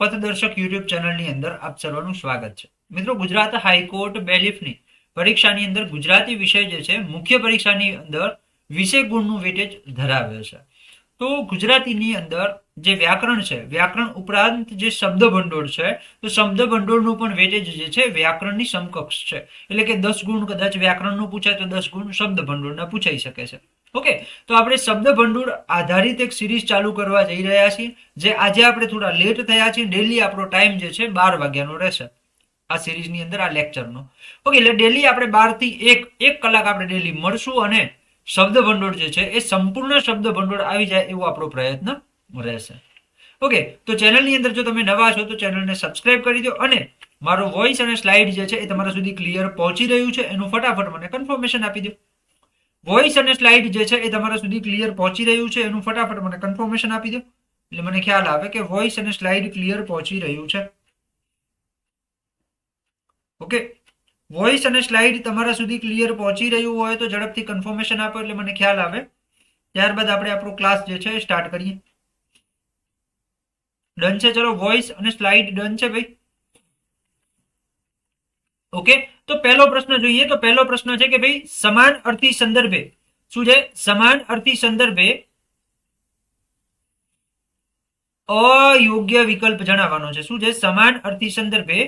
પથદર્શક YouTube ચેનલની અંદર આપ સર્વનું સ્વાગત છે. મિત્રો, ગુજરાત હાઈકોર્ટ બેલિફની પરીક્ષાની અંદર ગુજરાતી વિષય જે છે, મુખ્ય પરીક્ષાની અંદર વિષય ગુણનું વેટેજ ધરાવે છે. તો ગુજરાતીની અંદર જે વ્યાકરણ છે, વ્યાકરણ ઉપરાંત જે શબ્દ ભંડોળ છે, તો શબ્દ ભંડોળનું પણ વેટેજ જે છે, વ્યાકરણની સમકક્ષ છે. એટલે કે દસ ગુણ કદાચ વ્યાકરણનું પૂછાય તો દસ ગુણ શબ્દ ભંડોળના પૂછાઈ શકે છે. ઓકે, તો આપણે શબ્દ ભંડોળ આધારિત એક સિરીઝ ચાલુ કરવા જઈ રહ્યા છીએ, જે આજે આપણે થોડા લેટ થયા છીએ ડેલી આપણો ટાઈમ જે છે બાર વાગ્યાનો રહેશે, આ સિરીઝની અંદર, આ લેક્ચરનો ઓકે, એટલે ડેલી આપણે બારથી એક એક કલાક આપણે ડેલી મળશું અને શબ્દ ભંડોળ જે છે એ સંપૂર્ણ શબ્દ ભંડોળ આવી જાય એવો આપણો પ્રયત્ન રહેશે. ઓકે, તો ચેનલની અંદર જો તમે નવા છો તો ચેનલને સબસ્ક્રાઇબ કરી દો અને મારો વોઇસ અને સ્લાઇડ જે છે એ તમારા સુધી ક્લિયર પહોંચી રહ્યું છે, એનું ફટાફટ મને કન્ફર્મેશન આપી દો. વોઇસ અને સ્લાઇડ જે છે એ તમારા સુધી ક્લિયર પહોંચી રહ્યું છે. એનું ફટાફટ મને કન્ફર્મેશન આપી દો. એટલે મને ખ્યાલ આવે કે વોઇસ અને સ્લાઇડ ક્લિયર પહોંચી રહ્યું છે. ઓકે વોઇસ અને સ્લાઇડ તમારા સુધી ક્લિયર પહોંચી રહ્યું હોય તો ઝડપથી કન્ફર્મેશન આપો એટલે મને ખ્યાલ આવે. ત્યારબાદ આપણે આપણો ક્લાસ જે છે એ સ્ટાર્ટ કરીએ. ડન છે? ચલો વોઇસ અને સ્લાઇડ ડન છે ભાઈ. ઓકે? તો પહેલો પ્રશ્ન જોઈએ, તો પહેલો પ્રશ્ન છે કે ભાઈ, સમાન અર્થી સંદર્ભે. શું છે? સમાન અર્થી સંદર્ભે અયોગ્ય વિકલ્પ જણાવવાનો છે. શું છે? સમાન અર્થી સંદર્ભે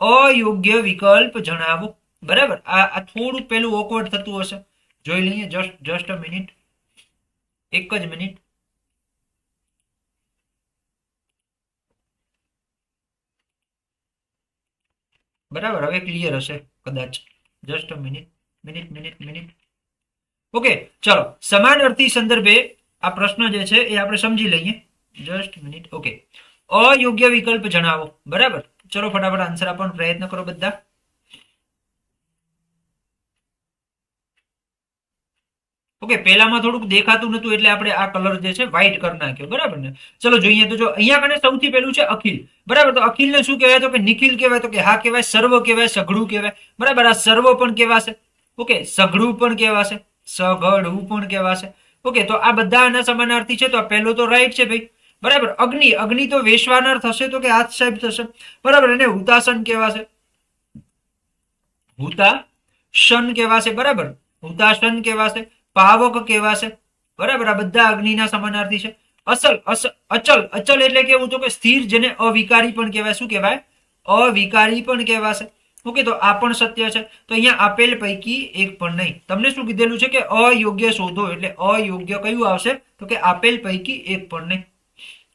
અયોગ્ય વિકલ્પ જણાવો બરાબર? આ થોડું પેલું ઓકવર્ડ થતું હશે. જોઈ લઈએ જસ્ટ જસ્ટ અ મિનિટ એક જ મિનિટ બરાબર, હવે ક્લિયર હશે, કદાચ. Just minute minute minute minute okay ચલો. સમાન અર્થી સંદર્ભે આ પ્રશ્ન જે છે એ આપણે સમજી લઈએ. જસ્ટ મિનિટ ઓકે અયોગ્ય વિકલ્પ જણાવો. બરાબર? ચલો, ફટાફટ આન્સર આપવાનો પ્રયત્ન કરો બધા. ઓકે, પહેલામાં થોડુંક દેખાતું નતું એટલે આપણે આ કલર જે છે વ્હાઈટ કરી નાખ્યો, બરાબર ને? ચલો, જોઈએ તો જો અહીંયા કને સૌથી પહેલું છે અખિલ, બરાબર? તો અખિલને શું કહેવાય? તો કે નિખિલ કહેવાય, તો કે હા કહેવાય, સર્વ કહેવાય, સઘળું કહેવાય, બરાબર? આ સર્વ પણ કહેવાશે, ઓકે? સઘળું પણ કહેવાશે, સઘળું પણ કહેવાશે, ઓકે? તો આ બધા આના સમાનાર્થી છે, તો આ પહેલો તો રાઈટ છે ભાઈ, બરાબર? અગ્નિ અગ્નિ તો વેશવાનર થશે, તો કે હાથ સાહેબ થશે, બરાબર? એને હુતાસન કહેવાશે હુતા શન કહેવાશે, બરાબર? હુતાસન કહેવાશે પાવક કહેવાશે બરાબર, આ બધા અગ્નિના સમાનાર્થી છે. અસલ, અસ- અચલ અચલ એટલે કેવું તો કે સ્થિર, જેને અવિકારી પણ કહેવાય. શું કહેવાય? અવિકારી પણ કહેવાશે. ઓકે, તો આ પણ સત્ય છે. તો અહીંયા આપેલ પૈકી એક પણ નહીં. તમને શું કીધેલું છે કે અયોગ્ય શોધો એટલે અયોગ્ય કયું આવશે? તો કે આપેલ પૈકી એક પણ નહીં.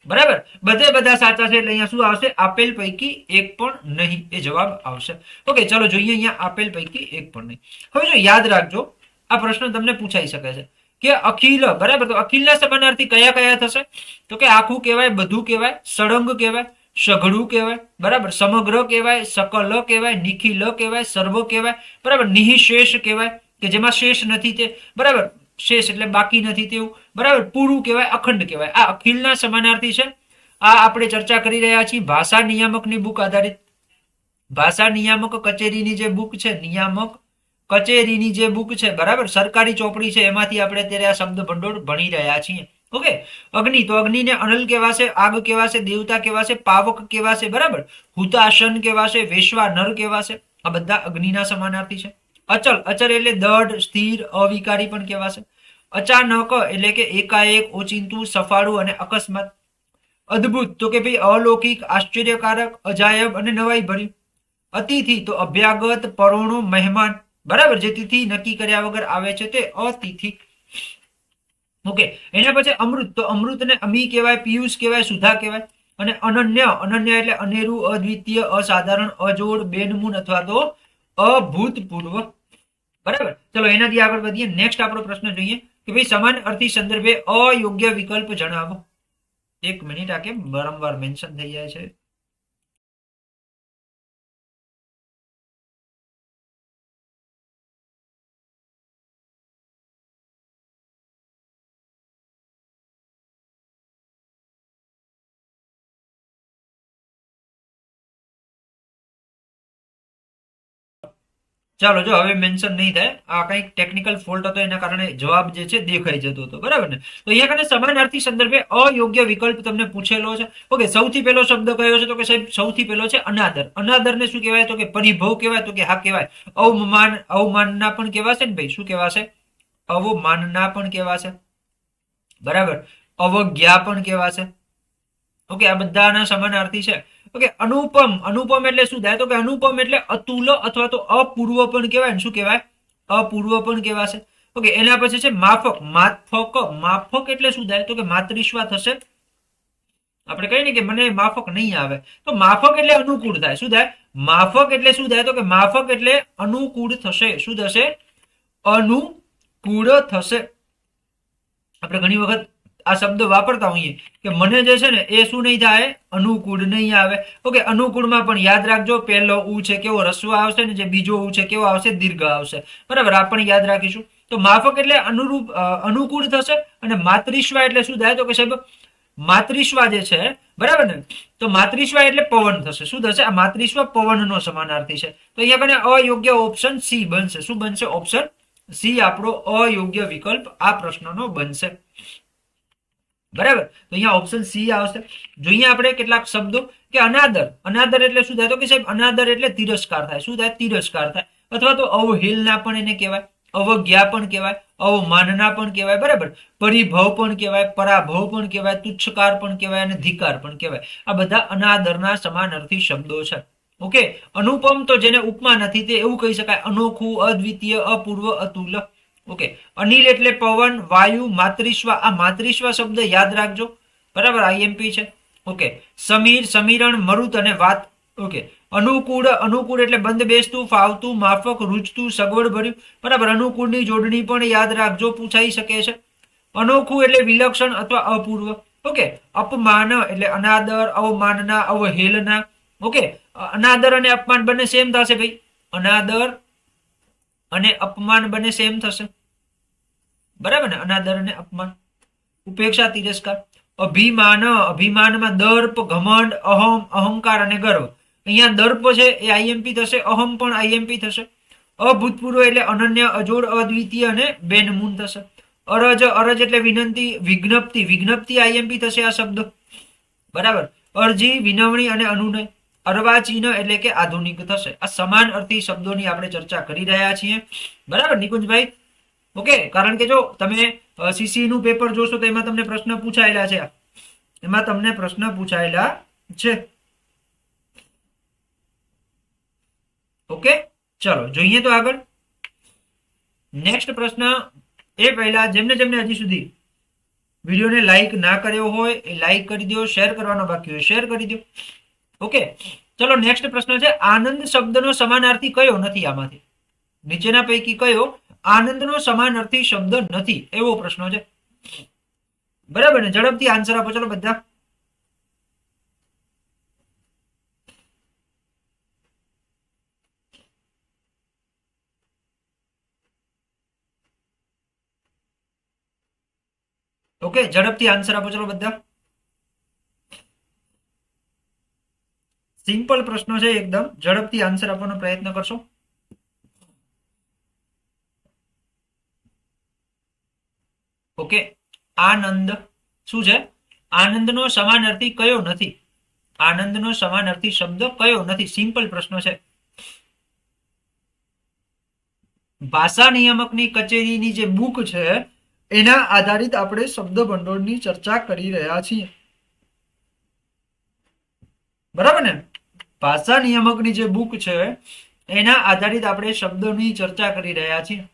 બરાબર? બધે બધા સાચા છે એટલે અહીંયા શું આવશે? આપેલ પૈકી એક પણ નહીં. એ જવાબ આવશે. ઓકે, ચલો જોઈએ અહીંયા આપેલ પૈકી એક પણ નહીં. હવે જો યાદ રાખજો આ પ્રશ્ન તમને પૂછાઈ શકે છે. કે અખિલ, બરાબર? તો અખિલના સમાનાર્થી કયા કયા થશે? તો કે આખું કહેવાય, બધું કહેવાય, સળંગ કહેવાય, સઘળું કહેવાય, બરાબર? સમગ્ર કહેવાય, સકલ કહેવાય, નિખિલ કહેવાય, સર્વ કહેવાય, બરાબર? નિહિશેષ કહેવાય, કે જેમાં શેષ નથી તે, બરાબર? શેષ એટલે બાકી નથી તેવું, બરાબર? પૂરું કહેવાય, અખંડ કહેવાય. આ અખિલના સમાનાર્થી છે. આ આપણે ચર્ચા કરી રહ્યા છીએ ભાષા નિયામકની બુક આધારિત. ભાષા નિયામક કચેરીની જે બુક છે, નિયામક કચેરીની જે બુક છે, બરાબર? સરકારી ચોપડી છે, એમાંથી આપણે અત્યારે આ શબ્દ ભંડોળ ભણી રહ્યા છીએ. ઓકે? અગ્નિ, તો અગ્નિને અનલ કહેવાશે, આગ કહેવાશે, દેવતા કહેવાશે, પાવક કહેવાશે, બરાબર? હુતાશન કહેવાશે, વેશ્વા નર કહેવાશે. આ બધા અગ્નિના સમાનાર્થી છે. અચલ અચલ એટલે દઢ, સ્થિર, અવિકારી પણ કહેવાશે. અચાનક એટલે કે એકાએક, ઓચિંતું, સફાળું અને અકસ્માત. અદ્ભુત! તો કે ભાઈ, અલૌકિક, આશ્ચર્યકારક, અજાયબ અને નવાઈ ભર્યું અતિથિ, તો અભ્યાગત, પરોણું, મહેમાન. બરાબર? જે તિથિ નક્કી કર્યા વગર આવે છે તે અતિથિ ઓકે, એના પછી અમૃત. તો અમૃતને અમી કહેવાય, પિયુષ કહેવાય, સુધા કહેવાય. અને અનન્ય અનન્ય એટલે અનેરું, અદ્વિતીય, અસાધારણ, અજોડ, બેનમૂન અથવા તો અભૂતપૂર્વ. બરાબર? ચલો, એનાથી આગળ વધીએ. નેક્સ્ટ આપણો પ્રશ્ન જોઈએ કે ભાઈ સમાન અર્થી સંદર્ભે અયોગ્ય વિકલ્પ જણાવો. એક મિનિટ આ કેમ વારંવાર મેન્શન થઈ જાય છે? ચાલો જો હવે મેન્શન નહીં થાય, આ કંઈક ટેકનિકલ ફોલ્ટ હતો, એના કારણે જવાબ જે છે દેખાઈ જતો હતો, બરાબર ને? તો અહીંયા કને સમાનાર્થી સંદર્ભે અયોગ્ય વિકલ્પ તમને પૂછેલો છે. ઓકે, સૌથી પહેલો શબ્દ કયો છે? તો કે સાહેબ, સૌથી પહેલો છે અનાદર. અનાદરને શું કહેવાય? તો કે પરિભવ કહેવાય, તો કે હા કહેવાય. અવમાન, અવમાનના પણ કહેવાશે ને ભાઈ? શું કહેવાશે? અવમાનના પણ કહેવાશે. બરાબર? અવજ્ઞા પણ કહેવાશે. ઓકે, આ બધાના સમાનાર્થી છે. ઓકે, અનુપમ. અનુપમ એટલે શું? થાય તો કે અનુપમ એટલે અતુલ અથવા તો અપૂર્વ પણ કહેવાય શું કહેવાય? અપૂર્વ પણ કહેવાશે. ઓકે, એના પછી છે માફક. માફક માફક એટલે શું? થાય તો કે માતૃશ્વા થશે. આપણે કહીએ ને કે મને માફક નહીં આવે. તો માફક એટલે અનુકૂળ થાય. શું થાય? માફક એટલે શું? થાય તો કે માફક એટલે અનુકૂળ થશે. શું થશે? અનુકૂળ થશે. આપણે ઘણી વખત આ શબ્દ વાપરતા હોઈએ કે મને જે છે ને એ શું નહીં થાય, અનુકૂળ નહીં આવે. ઓકે, અનુકૂળમાં પણ યાદ રાખજો, પહેલો ઉ છે કેવો રસ્વ આવશે ને જે બીજો ઉ છે કેવો આવશે, દીર્ઘ આવશે. બરાબર, આ પણ યાદ રાખીશું. તો માફક એટલે અનુરૂપ અનુકૂળ થશે અને માતૃશ્વા એટલે શું થાય? તો કે સાહેબ માતૃશ્વા જે છે, બરાબર ને? તો માતૃશ્વા એટલે પવન થશે. શું થશે? આ માતૃશ્વા પવનનો સમાનાર્થી છે. તો અહીંયા કને અયોગ્ય ઓપ્શન સી બનશે. શું બનશે? ઓપ્શન સી આપણો અયોગ્ય વિકલ્પ આ પ્રશ્નનો બનશે. બરાબર? તો અહીંયા ઓપ્શન સી આવશે. જોઈએ આપણે કેટલાક શબ્દો કે અનાદર. અનાદર એટલે શું થાય? તો કે સાહેબ, અનાદર એટલે તિરસ્કાર થાય. શું થાય? તિરસ્કાર થાય. અથવા તો અવહેલના પણ એને કહેવાય. અવજ્ઞા પણ કહેવાય. અવમાનના પણ કહેવાય. બરાબર? પરિભવ પણ કહેવાય, પરાભવ પણ કહેવાય, તુચ્છકાર પણ કહેવાય અને ધિકાર પણ કહેવાય. આ બધા અનાદરના સમાનાર્થી શબ્દો છે. ઓકે? અનુપમ તો જેને ઉપમા નથી તે એવું કહી શકાય. અનોખું, અદ્વિતીય, અપૂર્વ, અતુલ. ઓકે. અનિલ એટલે પવન, વાયુ માતૃશ્વા આ માતૃશ્વા શબ્દ યાદ રાખજો. બરાબર? આઈએમપી છે. ઓકે. સમીર, સમીરણ, મરુત અને વાત. ઓકે. અનુકૂળ અનુકૂળ એટલે બંધ બેસતું ફાવતું, માફક, રૂચતું સગવડ ભર્યું બરાબર? અનુકૂળની જોડણી પણ યાદ રાખજો. પૂછાઈ શકે છે. અનોખું એટલે વિલક્ષણ અથવા અપૂર્વ. ઓકે. અપમાન એટલે અનાદર, અવમાનના, અવહેલના. ઓકે. અનાદર અને અપમાન બંને સેમ થશે ભાઈ. અનાદર અને અપમાન બંને સેમ થશે. બરાબર ને? અનાદર અને અપમાન. ઉપેક્ષા તિરસ્કાર. અભિમાન, અભિમાનમાં દર્પ, ઘમંડ, અહમ, અહંકાર અને ગર્વ. અહીંયા દર્પ છે એ આઈએમપી થશે, અહમ પણ આઈએમપી થશે. અભૂતપૂર્વ એટલે અનન્ય, અજોડ, અદ્વિતીય અને બેનમૂન થશે. અરજ અરજ એટલે વિનંતી, વિજ્ઞપ્તિ. વિજ્ઞપ્તિ આઈએમપી થશે આ શબ્દ. બરાબર? અરજી, વિનવણી અને અનુનય. અર્વાચીન એટલે કે આધુનિક થશે. આ સમાન અર્થી શબ્દોની આપણે ચર્ચા કરી રહ્યા છીએ. બરાબર? નિકુંજભાઈ ઓકે, કારણ કે જો તમે સીસી નું પેપર જોશો તો એમાં તમને પ્રશ્ન પૂછાયેલા છે. એમાં તમને પ્રશ્ન પૂછાયેલા છે. ઓકે, ચલો, જોઈએ તો આગળ. નેક્સ્ટ પ્રશ્ન, એ પહેલા જેમને જેમને હજી સુધી વિડીયોને લાઈક ના કર્યો હોય, એ લાઈક કરી દો શેર કરવાનો બાકી હોય શેર કરી દો. ઓકે, ચલો નેક્સ્ટ પ્રશ્ન છે, આનંદ શબ્દનો સમાનાર્થી કયો? નથી આમાંથી. નીચેના પૈકી કયો? આનંદનો સમાનાર્થી શબ્દ નથી, એવો પ્રશ્ન છે. બરાબર ને? ઝડપથી આન્સર આપો, ચલો બધા. ઓકે ઝડપથી આન્સર આપો, ચલો બધા. સિમ્પલ પ્રશ્નો છે, એકદમ. ઝડપથી આન્સર આપવાનો પ્રયત્ન કરશો. ઓકે આનંદ. શું છે? આનંદનો સમાનાર્થી કયો નથી? આનંદનો સમાનાર્થી શબ્દ કયો નથી? સિમ્પલ પ્રશ્ન છે. ભાષા નિયામકની કચેરીની જે બુક છે, એના આધારિત આપણે શબ્દ ભંડોળની ચર્ચા કરી રહ્યા છીએ. બરાબર ને? ભાષા નિયામકની જે બુક છે, એના આધારિત આપણે શબ્દોની ચર્ચા કરી રહ્યા છીએ.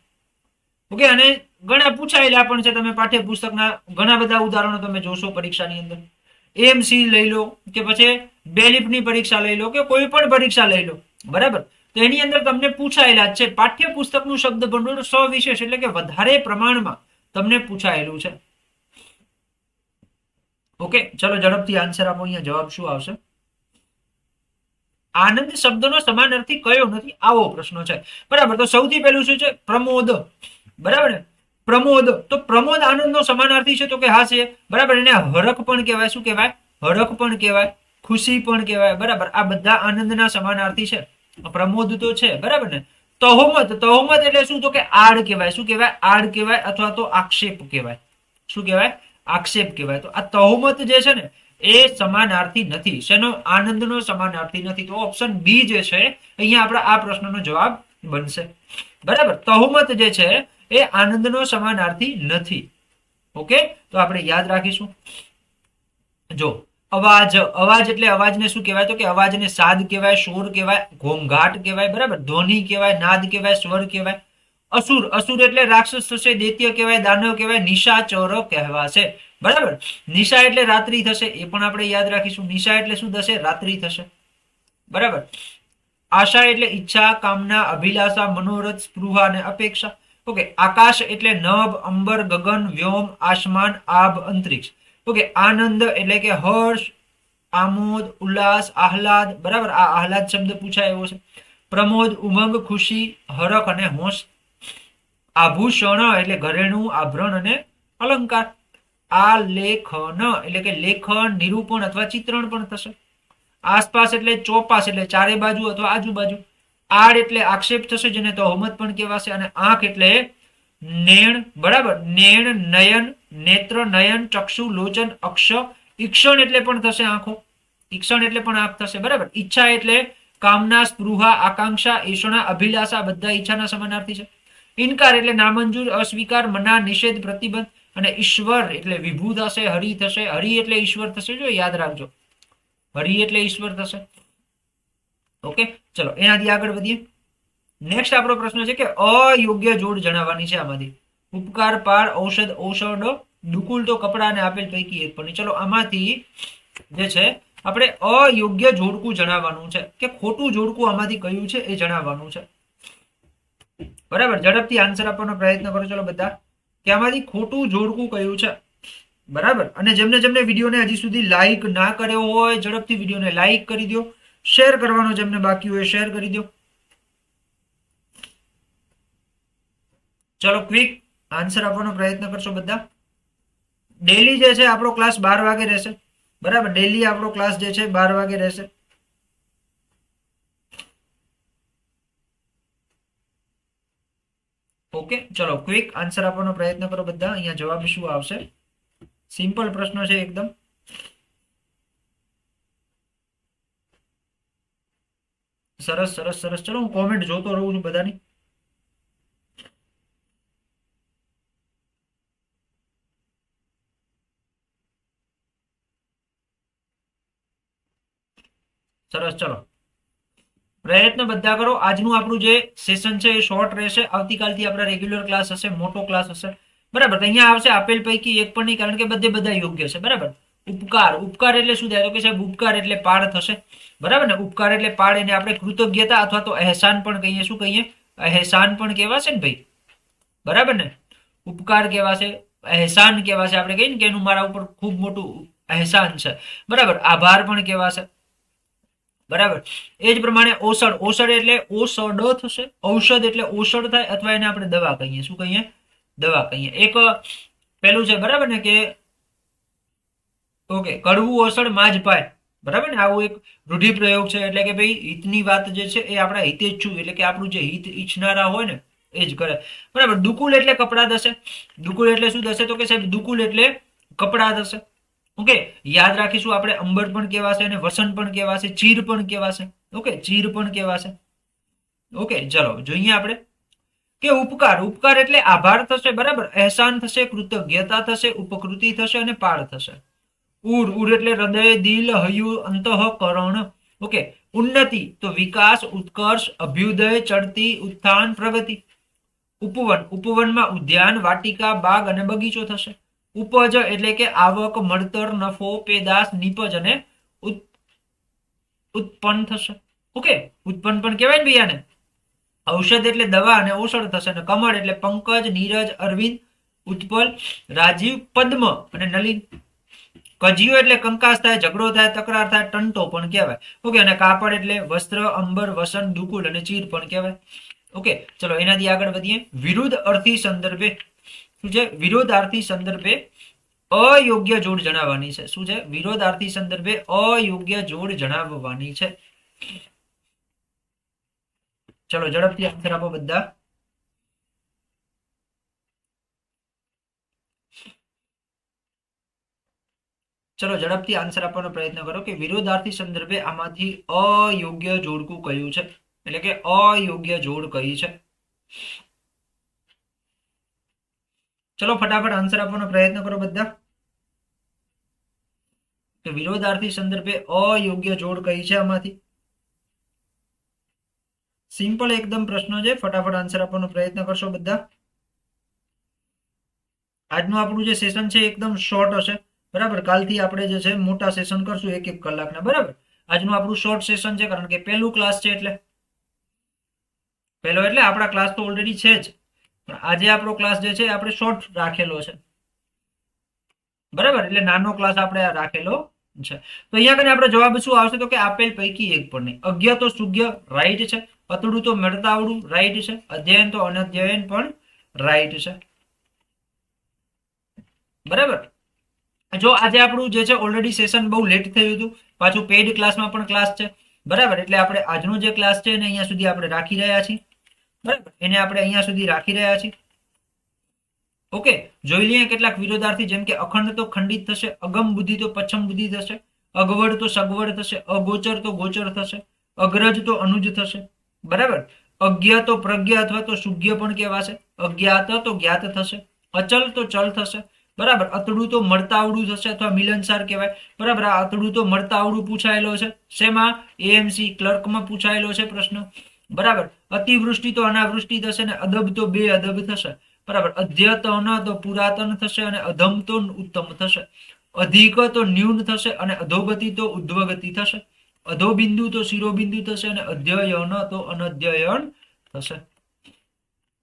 ઓકે, અને ઘણા પૂછાયેલા પણ છે, તમે પાઠ્યપુસ્તકના ઘણા બધા ઉદાહરણો તમે જોશો પરીક્ષાની અંદર. એમસી લઈ લો, કે પછી બેલિપની પરીક્ષા લઈ લો, કે કોઈ પણ પરીક્ષા લઈ લો. બરાબર? તો એની અંદર તમને પૂછાયેલા છે, પાઠ્યપુસ્તકનું શબ્દ ભંડોળ સવિશેષ એટલે કે વધારે પ્રમાણમાં તમને પૂછાયેલું છે. ઓકે, ચલો ઝડપથી આન્સર આપો, અહીંયા જવાબ શું આવશે? આનંદ શબ્દનો સમાનાર્થી કયો નથી? આવો પ્રશ્ન છે. બરાબર, તો સૌથી પહેલું શું છે? પ્રમોદ. બરાબર? ને પ્રમોદ, તો પ્રમોદ આનંદનો સમાનાર્થી છે તો કે હા છે. બરાબર? એને હરખ પણ કહેવાય. શું કહેવાય? હરખ પણ કહેવાય. ખુશી પણ કહેવાય. બરાબર? આ બધા આનંદના સમાનાર્થી છે. પ્રમોદ તો છે. બરાબર ને? તહોમત તહોમત એટલે શું? તો કે આડ કહેવાય. શું કહેવાય? આડ કહેવાય અથવા તો આક્ષેપ કહેવાય. શું કહેવાય? આક્ષેપ કહેવાય. તો આ તહોમત જે છે ને, એ સમાનાર્થી નથી. શેનો? આનંદનો સમાનાર્થી નથી. તો ઓપ્શન બી જે છે, અહીંયા આપણા આ પ્રશ્નનો જવાબ બનશે. બરાબર? તહોમત જે છે એ આનંદનો સમાનાર્થી નથી. ઓકે? તો આપણે યાદ રાખીશું. જો, અવાજ અવાજ એટલે અવાજને શું કહેવાય? તો કે અવાજને સાદ કહેવાય, શોર કહેવાય, ઘોંઘાટ કહેવાય, બરાબર? ધ્વનિ કહેવાય, નાદ કહેવાય, સ્વર કહેવાય. અસુર અસુર એટલે રાક્ષસ થશે, દૈત્ય કહેવાય, દાનવ કહેવાય નિશાચર કહેવાશે. બરાબર? નિશા એટલે રાત્રિ થશે, એ પણ આપણે યાદ રાખીશું. નિશા એટલે શું થશે? રાત્રિ થશે. બરાબર? આશા એટલે ઈચ્છા, કામના, અભિલાષા, મનોરથ, સ્પૃહા અને અપેક્ષા. ઓકે આકાશ એટલે નભ, અંબર, ગગન, વ્યોમ, આસમાન, આભ, અંતરિક્ષ. ઓકે આનંદ એટલે કે હર્ષ, આમોદ, ઉલ્લાસ, આહલાદ. બરાબર? આ આહલાદ શબ્દ પૂછાય એવો છે. પ્રમોદ, ઉમંગ, ખુશી, હરખ અને હોશ. આભૂષણ એટલે ઘરેણું, આભરણ અને અલંકાર. આ લેખન એટલે કે લેખન, નિરૂપણ અથવા ચિત્રણ પણ થશે. આસપાસ એટલે ચોપાસ એટલે ચારે બાજુ અથવા આજુબાજુ. આડ એટલે આક્ષેપ થશે જેને તો પણ કહેવાશે અને આંખ એટલે નેણ, બરાબર? નેણ, નયન, નેત્ર, નયન, ચક્ષુ, લોચન, અક્ષ, ઈક્ષણ એટલે પણ થશે આંખો. ઈક્ષણ એટલે પણ આંખ થશે, બરાબર? ઈચ્છા એટલે કામના, સ્પૃહા, આકાંક્ષા ઈષણા અભિલાષા, બધા ઈચ્છાના સમાનાર્થી છે. ઇનકાર એટલે નામંજૂર, અસ્વીકાર, મના, નિષેધ, પ્રતિબંધ અને ઈશ્વર એટલે વિભુ થશે, હરિ થશે. હરિ એટલે ઈશ્વર થશે, જો યાદ રાખજો. હરિ એટલે ઈશ્વર થશે. ઓકે? ચલો, એનાથી આગળ વધીએ. નેક્સ્ટ આપણો પ્રશ્ન છે કે અયોગ્ય જોડ જણાવવાની છે આમાંથી. ઉપકાર, પાર, ઔષધ, ઔષધો દુકુલ તો કપડાને આપેલ પૈકી એક પણ ચલો, આમાંથી જે છે, આપણે અયોગ્ય જોડકું જણાવવાનું છે. કે ખોટું જોડકું આમાંથી કયું છે એ જણાવવાનું છે. બરાબર? ઝડપથી આન્સર આપવાનો પ્રયત્ન કરો. ચલો, બધા. કે આમાંથી ખોટું જોડકું કયું છે? બરાબર? અને જેમને જેમને વિડીયોને હજી સુધી લાઈક ના કર્યો હોય, ઝડપથી વિડીયોને લાઈક કરી દો. શેર કરવાનો જેમને બાકી હોય, શેર કરી દો. ચલો ક્વિક આન્સર આપવાનો પ્રયત્ન કરશો બધા. ડેલી જે છે, આપણો ક્લાસ બાર વાગે રહેશે. બરાબર? ડેલી આપણો ક્લાસ જે છે, બાર વાગે રહેશે. ઓકે ચલો ક્વિક આન્સર આપવાનો પ્રયત્ન કરો બધા. અહીંયા જવાબ શું આવશે? સિમ્પલ પ્રશ્ન છે, એકદમ. સરસ સરસ સરસ. ચલો, હું કોમેન્ટ જોતો રહું છું બધાની. સરસ, ચલો. પ્રયત્ન બધા કરો. આજનું આપણું જે સેશન છે એ શોર્ટ રહેશે. આવતીકાલથી આપણા રેગ્યુલર ક્લાસ હશે, મોટો ક્લાસ હશે. બરાબર? અહીંયા આવશે આપેલ પૈકી એક પણ નહીં, કારણ કે બધે બધા યોગ્ય છે. બરાબર? ઉપકાર. ઉપકાર એટલે શું થાય? તો કે સાહેબ, ઉપકાર એટલે પાર થશે. બરાબર ને? ઉપકાર એટલે પાડ એને આપણે કૃતજ્ઞતા અથવા તો અહેસાન પણ કહીએ, શું કહીએ? અહેસાન પણ કહેવાશે ને ભાઈ? બરાબર ને? ઉપકાર કહેવાશે, અહેસાન કહેવાશે આપણે કહીએ ને કે એનું મારા ઉપર ખૂબ મોટું અહેસાન છે. બરાબર? આભાર પણ કહેવાશે. બરાબર? એ જ પ્રમાણે ઓસડ. ઓસડ એટલે ઓસડ થશે. ઔષધ એટલે ઓસડ થાય અથવા એને આપણે દવા કહીએ. શું કહીએ? દવા કહીએ. એક પેલું છે, બરાબર ને, કે ઓકે, કડવું ઓસડમાં જ પાય બરાબર ને? આવો એક રૂઢિપ્રયોગ છે, એટલે કે ભાઈ હિતની વાત જે છે એ આપણા હિતે જ છું, એટલે કે આપણું જે હિત ઈચ્છનારા હોય ને, એ જ કરે. બરાબર, દુકુલ એટલે કપડાં થશે દુકુલ એટલે શું થશે તો કે સાહેબ, દુકુલ એટલે કપડાં થશે ઓકે? યાદ રાખીશું આપણે, અંબર પણ કહેવાશે અને વસન પણ કહેવાશે, ચીર પણ કહેવાશે. ઓકે? ચીર પણ કહેવાશે. ઓકે? ચલો, જોઈએ આપણે. કે ઉપકાર ઉપકાર એટલે આભાર થશે, બરાબર? અહેસાન થશે, કૃતજ્ઞતા થશે, ઉપકૃતિ થશે અને પાળ થશે. ઉર ઉર એટલે હૃદય, દિલ, હયું અંતઃકરણ ઓકે ઉન્નતિ, તો વિકાસ, ઉત્કર્ષ, અભ્યુદય, ચડતી, ઉત્થાન, પ્રગતિ. ઉપવન, ઉપવનમાં ઉદ્યાન, વાટિકા, બાગ અને બગીચો થશે. ઉપજ એટલે કે આવક, મળતર, નફો, પેદાશ, નીપજ અને ઉત્પન્ન થશે. ઓકે ઉત્પન્ન પણ કહેવાય ને ભૈયાને? ઔષધ એટલે દવા અને ઔષધ થશે અને કમળ એટલે પંકજ, નીરજ, અરવિંદ, ઉત્પલ, રાજીવ, પદ્મ અને નલિન. કજિયો એટલે કંકાસ થાય, ઝઘડો થાય, તકરાર થાય, ટંટો પણ કહેવાય. ઓકે, અને કાપડ એટલે વસ્ત્ર, અંબર, વસન, દુકુલ અને ચીર પણ કહેવાય. ઓકે, ચલો એનાથી આગળ વધીએ. વિરુદ્ધ અર્થી સંદર્ભે, શું છે? વિરોધાર્થી સંદર્ભે અયોગ્ય જોડ જણાવવાની છે. શું છે? વિરોધાર્થી સંદર્ભે અયોગ્ય જોડ જણાવવાની છે. ચલો, ઝડપથી આન્સર આપો બધા. ચલો ઝડપથી આન્સર આપવાનો પ્રયત્ન કરો કે વિરોધાર્થી સંદર્ભે આમાંથી અયોગ્ય જોડકું કયું છે? એટલે કે અયોગ્ય જોડ કઈ છે? ચલો ફટાફટ આન્સર આપવાનો પ્રયત્ન કરો બધા. કે વિરોધાર્થી સંદર્ભે અયોગ્ય જોડ કઈ છે આમાંથી? સિમ્પલ એકદમ પ્રશ્ન છે. ફટાફટ આન્સર આપવાનો પ્રયત્ન કરશો બધા. આજનું આપણું જે સેશન છે એકદમ શોર્ટ હશે. બરાબર? કાલથી આપણે જે છે મોટા સેશન કરશું એક એક કલાકના, બરાબર? આજનું આપણું શોર્ટ સેશન છે, કારણ કે પહેલું ક્લાસ છે એટલે. પહેલો એટલે આપણા ક્લાસ તો ઓલરેડી છે જ. પણ આજે આપણો ક્લાસ જે છે આપણે શોર્ટ રાખેલો છે. બરાબર? એટલે નાનો ક્લાસ આપણે રાખેલો છે. તો અહીંયા કને આપણે જવાબ શું આવશે? તો કે આપેલ પૈકી એક પણ નહીં. અજ્ઞ તો સુજ્ઞ રાઈટ છે. અતડું તો મળતાવડું રાઈટ છે. અધ્યયન તો અનધ્યયન પણ રાઈટ છે. બરાબર? જો આજે આપણું જે છે ઓલરેડી સેશન બહુ લેટ થયું હતું, પાછું પેઇડ ક્લાસમાં પણ ક્લાસ છે. બરાબર? એટલે આપણે આજનો જે ક્લાસ છે, એને અહીંયા સુધી આપણે રાખી રહ્યા છીએ. બરાબર? એને આપણે અહીંયા સુધી રાખી રહ્યા છીએ. ઓકે? જોઈ લઈએ કેટલાક વિરોધાર્થી, જેમ કે અખંડ તો ખંડિત થશે, અગમ બુદ્ધિ તો પચ્છમ બુદ્ધિ થશે, અગવડ તો સગવડ થશે, અગોચર તો ગોચર થશે, અગ્રજ તો અનુજ થશે. બરાબર? અજ્ઞા તો પ્રજ્ઞા અથવા તો સુજ્ઞ પણ કહેવાશે. અજ્ઞાત તો જ્ઞાત થશે. અચલ તો ચલ થશે. બરાબર? અતડું તો મળતા આવડું થશે અથવા મિલનસાર કહેવાય. બરાબર? આ અતડું તો મળતા આવડું પૂછાયેલો છે. શેમાં? એએમસી ક્લર્કમાં પૂછાયેલો છે પ્રશ્ન. બરાબર? અતિવૃષ્ટિ તો અનાવૃષ્ટિ થશે ને અદબ તો બે અદબ થશે. બરાબર? અધ્યતન તો પુરાતન થશે અને અધમ તો ઉત્તમ થશે. અધિક તો ન્યૂન થશે અને અધોગતિ તો ઉદ્વગતિ થશે. અધોબિંદુ તો શિરોબિંદુ થશે અને અધ્યયન તો અનધ્યયન થશે.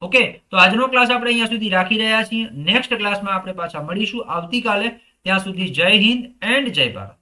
ઓકે, તો આજનો ક્લાસ આપણે અહીંયા સુધી રાખી રહ્યા છીએ. નેક્સ્ટ ક્લાસમાં આપણે પાછા મળીશું. આવતીકાલે ત્યાં સુધી જય હિન્દ એન્ડ જય ભારત.